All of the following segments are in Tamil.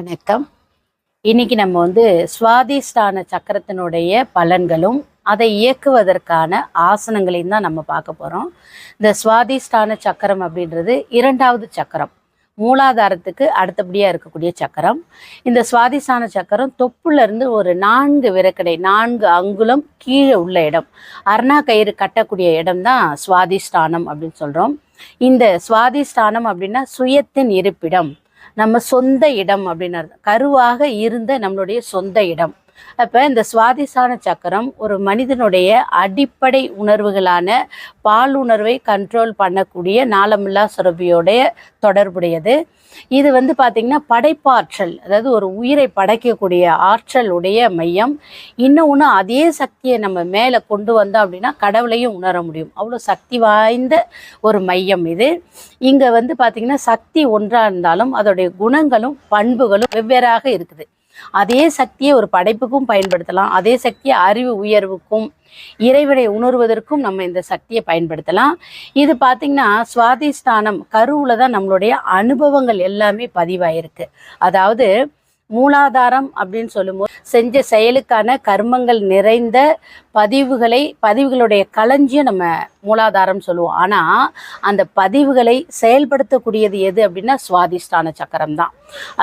வணக்கம். இன்னைக்கு நம்ம வந்து சுவாதிஷ்டான சக்கரத்தினுடைய பலன்களும் அதை இயக்குவதற்கான ஆசனங்களையும் தான் நம்ம பார்க்க போகிறோம் இந்த சுவாதிஷ்டான சக்கரம் அப்படின்றது இரண்டாவது சக்கரம். மூலாதாரத்துக்கு அடுத்தபடியாக இருக்கக்கூடிய சக்கரம். இந்த சுவாதிஷ்டான சக்கரம் தொப்புலேருந்து ஒரு நான்கு விரக்கடை நான்கு அங்குலம் கீழே உள்ள இடம். அருணா கயிறு கட்டக்கூடிய இடம் தான் சுவாதிஷ்டானம் அப்படின்னு சொல்கிறோம் இந்த சுவாதிஷ்டானம் அப்படின்னா சுயத்தின் இருப்பிடம். நம்ம சொந்த இடம் அப்படின்னு கருவாக இருந்த நம்மளுடைய சொந்த இடம். அப்போ இந்த சுவாதிசான சக்கரம் ஒரு மனிதனுடைய அடிப்படை உணர்வுகளான பால் உணர்வை கண்ட்ரோல் பண்ணக்கூடிய நாளமில்லா சுரபியோடைய தொடர்புடையது. இது வந்து பார்த்திங்கன்னா படைப்பாற்றல் அதாவது ஒரு உயிரை படைக்கக்கூடிய ஆற்றல் உடைய மையம் இன்னொன்று அதே சக்தியை நம்ம மேலே கொண்டு வந்தோம் அப்படின்னா கடவுளையும் உணர முடியும். அவ்வளோ சக்தி வாய்ந்த ஒரு மையம் இது. இங்கே வந்து பார்த்திங்கன்னா சக்தி ஒன்றாக இருந்தாலும் அதோடைய குணங்களும் பண்புகளும் வெவ்வேறாக இருக்குது. அதே சக்தியை ஒரு படைப்புக்கும் பயன்படுத்தலாம். அதே சக்தியை அறிவு உயர்வுக்கும் இறைவனை உணர்வதற்கும் நம்ம இந்த சக்தியை பயன்படுத்தலாம். இது பார்த்திங்கன்னா சுவாதிஷ்டானம் கருவில் தான் நம்மளுடைய அனுபவங்கள் எல்லாமே பதிவாயிருக்கு. அதாவது மூலாதாரம் அப்படின்னு சொல்லும்போது செஞ்ச செயலுக்கான கர்மங்கள் நிறைந்த பதிவுகளை பதிவுகளுடைய களஞ்சியம் நம்ம மூலாதாரம் சொல்லுவோம். ஆனால் அந்த பதிவுகளை செயல்படுத்தக்கூடியது எது அப்படின்னா சுவாதிஷ்டான சக்கரம் தான்.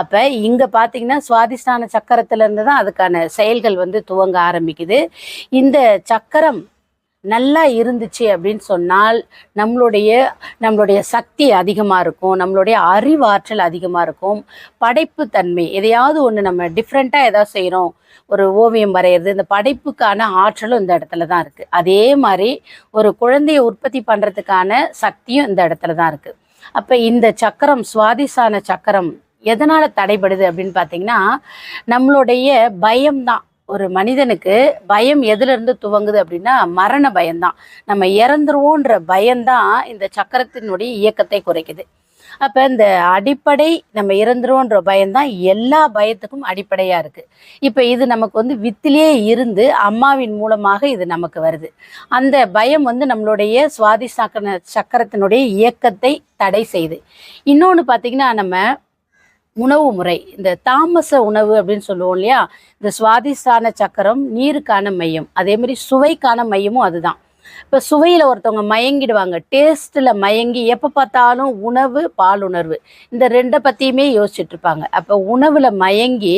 அப்போ இங்கே பார்த்தீங்கன்னா சுவாதிஷ்டான சக்கரத்திலேருந்து தான் அதுக்கான செயல்கள் வந்து துவங்க ஆரம்பிக்குது. இந்த சக்கரம் நல்லா இருந்துச்சு அப்படின்னு சொன்னால் நம்மளுடைய நம்மளுடைய சக்தி அதிகமாக இருக்கும் நம்மளுடைய அறிவாற்றல் அதிகமாக இருக்கும். படைப்பு தன்மை எதையாவது ஒன்று நம்ம டிஃப்ரெண்ட்டாக எதாவது செய்கிறோம் ஒரு ஓவியம் வரைகிறது இந்த படைப்புக்கான ஆற்றலும் இந்த இடத்துல தான் இருக்குது அதே மாதிரி ஒரு குழந்தையை உற்பத்தி பண்ணுறதுக்கான சக்தியும் இந்த இடத்துல தான் இருக்குது அப்போ இந்த சக்கரம் சுவாதிசான சக்கரம் எதனால் தடைபடுது அப்படின்னு பார்த்தீங்கன்னா நம்மளுடைய பயம்தான். ஒரு மனிதனுக்கு பயம் எதுலேருந்து துவங்குது அப்படின்னா மரண பயம்தான். நம்ம இறந்துருவோன்ற பயம்தான் இந்த சக்கரத்தினுடைய இயக்கத்தை குறைக்குது. அப்போ இந்த அடிப்படை நம்ம இறந்துருவோன்ற பயம்தான் எல்லா பயத்துக்கும் அடிப்படையாக இருக்குது இப்போ இது நமக்கு வந்து வித்திலே இருந்து அம்மாவின் மூலமாக இது நமக்கு வருது. அந்த பயம் வந்து நம்மளுடைய சுவாதி சக்கர சக்கரத்தினுடைய இயக்கத்தை தடை செய்யுது இன்னொன்று பார்த்திங்கன்னா நம்ம உணவு முறை. இந்த தாமச உணவு அப்படின்னு சொல்லுவோம் இல்லையா? இந்த சுவாதிஷ்டான சக்கரம் நீருக்கான மையம். அதே மாதிரி சுவைக்கான மையமும் அதுதான். இப்போ சுவையில் ஒருத்தவங்க மயங்கிடுவாங்க. டேஸ்ட்டில் மயங்கி எப்போ பார்த்தாலும் உணவு பாலுணர்வு இந்த ரெண்டை பற்றியுமே யோசிச்சுட்டு இருப்பாங்க. அப்போ உணவில் மயங்கி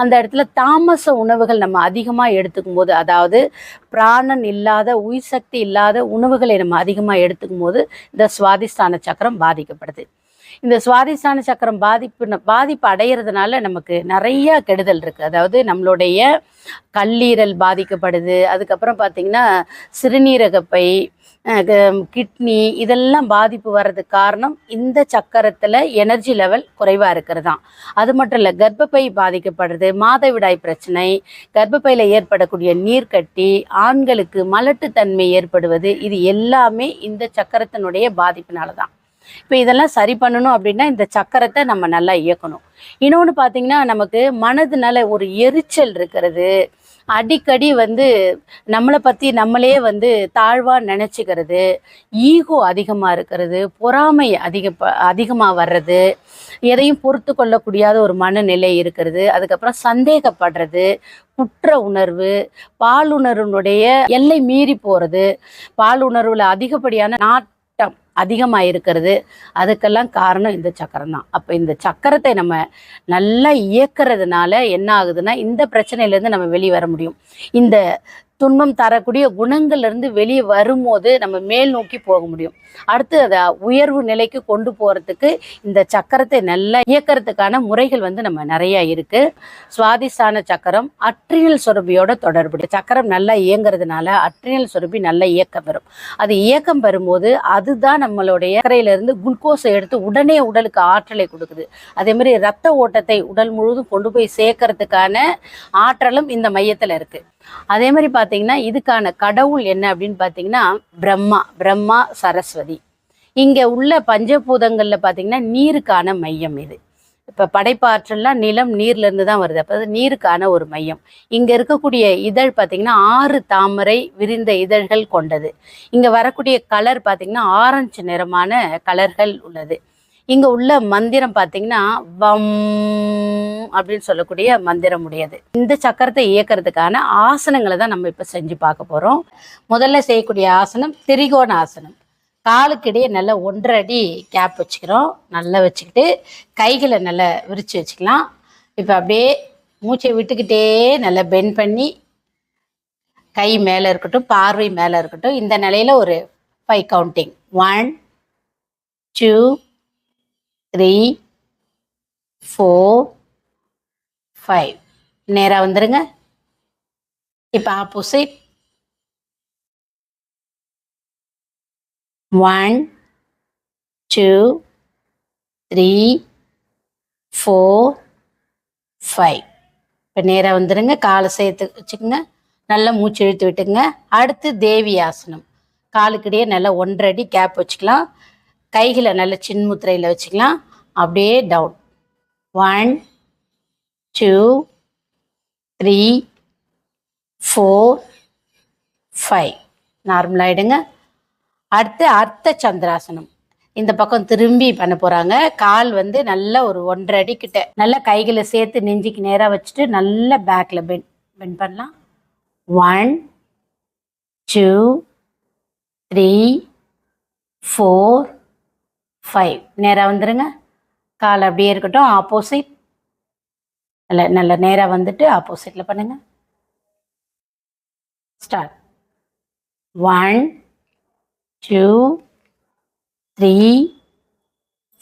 அந்த இடத்துல தாமச உணவுகள் நம்ம அதிகமாக எடுத்துக்கும் போது அதாவது பிராணன் இல்லாத உயிர் சக்தி இல்லாத உணவுகளை நம்ம அதிகமாக எடுத்துக்கும் போது இந்த சுவாதிஷ்டான சக்கரம் பாதிக்கப்படுது. இந்த சுவாதிஷ்டான சக்கரம் பாதிப்பு பாதிப்பு அடையிறதுனால நமக்கு நிறைய கெடுதல் இருக்குது அதாவது நம்மளுடைய கல்லீரல் பாதிக்கப்படுது. அதுக்கப்புறம் பார்த்திங்கன்னா சிறுநீரகப்பை கிட்னி இதெல்லாம் பாதிப்பு வர்றதுக்கு காரணம் இந்த சக்கரத்தில் எனர்ஜி லெவல் குறைவாக இருக்கிறது தான் அது மட்டும் இல்லை கர்ப்பப்பை பாதிக்கப்படுறது மாதவிடாய் பிரச்சனை கர்ப்பப்பையில் ஏற்படக்கூடிய நீர்க்கட்டி ஆண்களுக்கு மலட்டுத்தன்மை ஏற்படுவது இது எல்லாமே இந்த சக்கரத்தினுடைய பாதிப்பினால தான் இப்போ இதெல்லாம் சரி பண்ணணும் அப்படின்னா இந்த சக்கரத்தை நம்ம நல்லா இயக்கணும். இன்னொன்று பார்த்தீங்கன்னா நமக்கு மனதுனால ஒரு எரிச்சல் இருக்கிறது. அடிக்கடி வந்து நம்மளை பற்றி நம்மளே வந்து தாழ்வாக நினச்சிக்கிறது. ஈகோ அதிகமாக இருக்கிறது. பொறாமை அதிக அதிகமாக வர்றது. எதையும் பொறுத்து கொள்ளக்கூடியாத ஒரு மனநிலை இருக்கிறது. அதுக்கப்புறம் சந்தேகப்படுறது. குற்ற உணர்வு பாலுணர்வினுடைய எல்லை மீறி போகிறது பாலுணர்வில் அதிகப்படியான நாட் நாட்டம் அதிகமாக இருக்கிறது அதுக்கெல்லாம் காரணம் இந்த சக்கரம் தான். அப்போ இந்த சக்கரத்தை நம்ம நல்லா இயக்கிறதுனால என்ன ஆகுதுன்னா இந்த பிரச்சனையிலேருந்து நம்ம வெளியே வர முடியும். இந்த துன்பம் தரக்கூடிய குணங்கள்லேருந்து வெளியே வரும்போது நம்ம மேல் நோக்கி போக முடியும். அடுத்து அதை உயர்வு நிலைக்கு கொண்டு போகிறதுக்கு இந்த சக்கரத்தை நல்லா இயக்கிறதுக்கான முறைகள் வந்து நம்ம நிறையா இருக்குது சுவாதிஷ்டான சக்கரம் அட்ரினல் சுரபியோட தொடர்புடைய சக்கரம் நல்லா இயங்குறதுனால அட்ரினல் சுரபி நல்லா இயக்கம் பெறும் அது இயக்கம் பெறும்போது அதுதான் நம்மளுடைய சர்க்கரையிலிருந்து குளுக்கோஸை எடுத்து உடனே உடலுக்கு ஆற்றலை கொடுக்குது. அதே மாதிரி ரத்த ஓட்டத்தை உடல் முழுவதும் கொண்டு போய் சேர்க்கறதுக்கான ஆற்றலும் இந்த மையத்தில் இருக்குது அதே மாதிரி பார்த்தீங்கன்னா இதுக்கான கடவுள் என்ன அப்படின்னு பார்த்தீங்கன்னா பிரம்மா பிரம்மா சரஸ்வதி. இங்கே உள்ள பஞ்சபூதங்களில் பார்த்தீங்கன்னா நீருக்கான மையம் இது. இப்போ படைப்பாற்றல்லாம் நிலம் நீர்லேருந்து தான் வருது. அப்போ அது நீருக்கான ஒரு மையம். இங்கே இருக்கக்கூடிய இதழ் பார்த்திங்கன்னா ஆறு தாமரை விரிந்த இதழ்கள் கொண்டது. இங்கே வரக்கூடிய கலர் பார்த்திங்கன்னா ஆரஞ்சு நிறமான கலர்கள் உள்ளது. இங்கே உள்ள மந்திரம் பார்த்தீங்கன்னா வம் அப்படின்னு சொல்லக்கூடிய மந்திரம் உடையது. இந்த சக்கரத்தை இயக்கிறதுக்கான ஆசனங்களை தான் நம்ம இப்போ செஞ்சு பார்க்க போகிறோம் முதல்ல செய்யக்கூடிய ஆசனம் திரிகோண ஆசனம். காலுக்கிடையே நல்லா ஒன்றரை அடி கேப் வச்சுக்கிறோம். நல்லா வச்சுக்கிட்டு கைகளை நல்லா விரித்து வச்சுக்கலாம். இப்போ அப்படியே மூச்சை விட்டுக்கிட்டே நல்லா பெண்ட் பண்ணி கை மேலே இருக்கட்டும் பார்வை மேலே இருக்கட்டும் இந்த நிலையில் ஒரு five counting one two three four five நேராக வந்துடுங்க இப்போ opposite one two three four five இப்போ நேராக வந்துடுங்க காலை சேர்த்து வச்சுக்கோங்க. நல்லா மூச்சு இழுத்து விட்டுங்க அடுத்து தேவி ஆசனம் காலுக்கிடையே நல்லா ஒன்றரை அடி கேப் வச்சுக்கலாம். கைகளை நல்ல சின்முத்திரையில் வச்சுக்கலாம். அப்படியே down one two three four five நார்மலாகிடுங்க அடுத்து அர்த்த சந்திராசனம். இந்த பக்கம் திரும்பி பண்ண போகிறாங்க கால் வந்து நல்ல ஒரு ஒன்றரை அடி கிட்ட. நல்லா கைகளை சேர்த்து நெஞ்சிக்கு நேராக வச்சுட்டு நல்ல பேக்கில் பென் பென் பண்ணலாம். One two three four five நேராக வந்துடுங்க கால் அப்படியே இருக்கட்டும். ஆப்போசிட் நல்ல நல்ல நேராக வந்துட்டு ஆப்போசிட்டில் பண்ணுங்க. Start one two three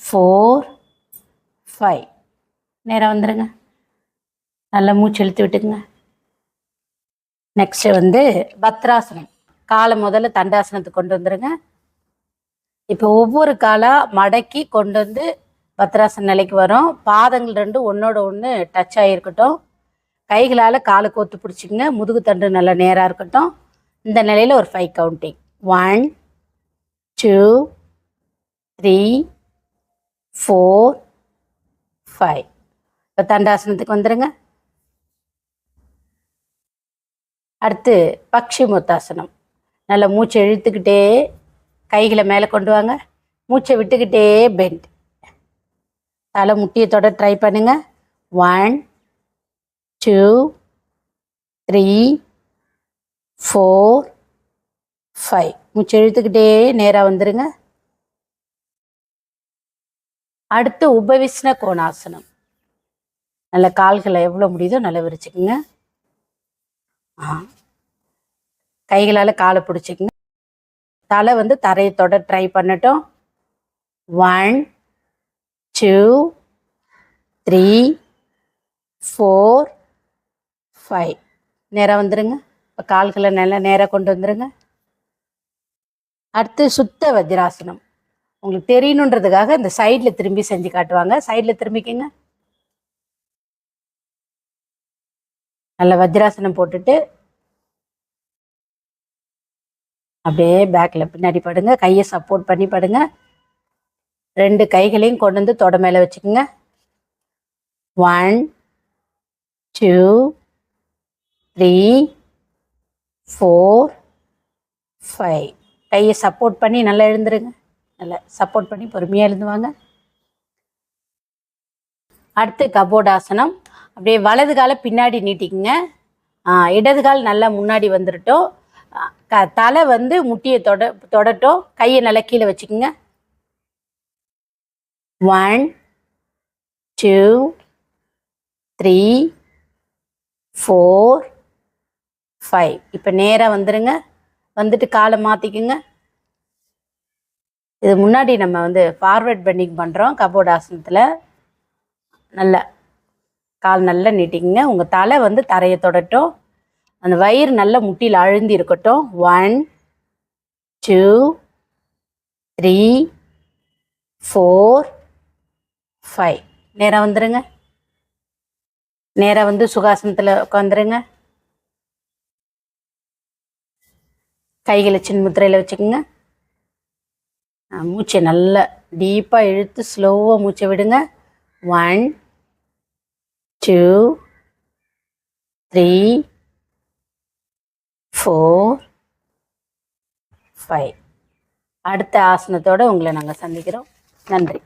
four five நேராக வந்துடுங்க நல்லா மூச்சு இழுத்து விட்டுக்குங்க. நெக்ஸ்ட்டு வந்து பத்ராசனம். காலை முதல்ல தண்டாசனத்துக்கு கொண்டு வந்துடுங்க இப்போ ஒவ்வொரு காலாக மடக்கி கொண்டு வந்து பத்ராசன நிலைக்கு வரும். பாதங்கள் ரெண்டு ஒன்றோட ஒன்று டச் ஆகிருக்கட்டும் கைகளால் காலை கோத்து பிடிச்சிக்கங்க. முதுகு தண்டு நல்லா நேராக இருக்கட்டும். இந்த நிலையில் ஒரு five counting one two three four five இப்போ தண்டாசனத்துக்கு வந்துடுங்க அடுத்து பக்ஷி முத்தாசனம் நல்லா மூச்சை இழுத்துக்கிட்டே கைகளை மேலே கொண்டு வாங்க. மூச்சை விட்டுக்கிட்டே பெண்ட் தலை முட்டியத்தோட ட்ரை பண்ணுங்க one two three four five முச்செழுத்துக்கிட்டே நேராக வந்துருங்க. அடுத்து உபவிஷ்ண கோணாசனம். நல்ல கால்களை எவ்வளோ முடியுதோ நல்லா விரிச்சுக்குங்க. ஆ. கைகளால் காலை பிடிச்சிக்குங்க. தலை வந்து தரையை தொட ட்ரை பண்ணட்டும். One two three four five நேராக வந்துடுங்க இப்போ கால்களை நல்லா நேராக கொண்டு வந்துடுங்க அடுத்து சுத்த வஜ்ராசனம். உங்களுக்கு தெரியணுன்றதுக்காக இந்த சைடில் திரும்பி செஞ்சு காட்டுவாங்க. சைடில் திரும்பிக்கங்க. நல்ல வஜ்ராசனம் போட்டுட்டு அப்படியே பேக்கில் பின்னாடி படுங்க. கையை சப்போர்ட் பண்ணி படுங்க. ரெண்டு கைகளையும் கொண்டு வந்து தொட மேலே வச்சுக்கோங்க. One two three four five கையை சப்போர்ட் பண்ணி நல்லா எழுந்துருங்க. நல்லா சப்போர்ட் பண்ணி பொறுமையாக எழுந்துவாங்க அடுத்து கபோடாசனம் அப்படியே வலது காலை பின்னாடி நீட்டிக்குங்க. இடது கால் நல்லா முன்னாடி வந்துடட்டும் க தலை வந்து முட்டியை தொட தொடட்டும். கையை நல்லா கீழே வச்சுக்கோங்க. One two three four five இப்போ நேராக வந்துடுங்க வந்துட்டு காலை மாற்றிக்குங்க இது முன்னாடி நம்ம வந்து ஃபார்வர்ட் பெண்டிங் பண்ணுறோம் கபோர்ட் ஆசனத்தில். நல்ல கால் நல்லா நீட்டிக்குங்க. உங்கள் தலை வந்து தரையை தொடட்டும். அந்த வயிறு நல்ல முட்டியில் அழுந்தி இருக்கட்டும். One two three four five நேராக வந்துடுங்க நேராக வந்து சுகாசனத்தில் உட்காந்துருங்க கைகளை சின்முத்திரையில் வச்சுக்கோங்க. மூச்சை நல்லா டீப்பாக இழுத்து ஸ்லோவாக மூச்சை விடுங்க. One two three four five அடுத்த ஆசனத்தோடு உங்களை நாங்கள் சந்திக்கிறோம். நன்றி.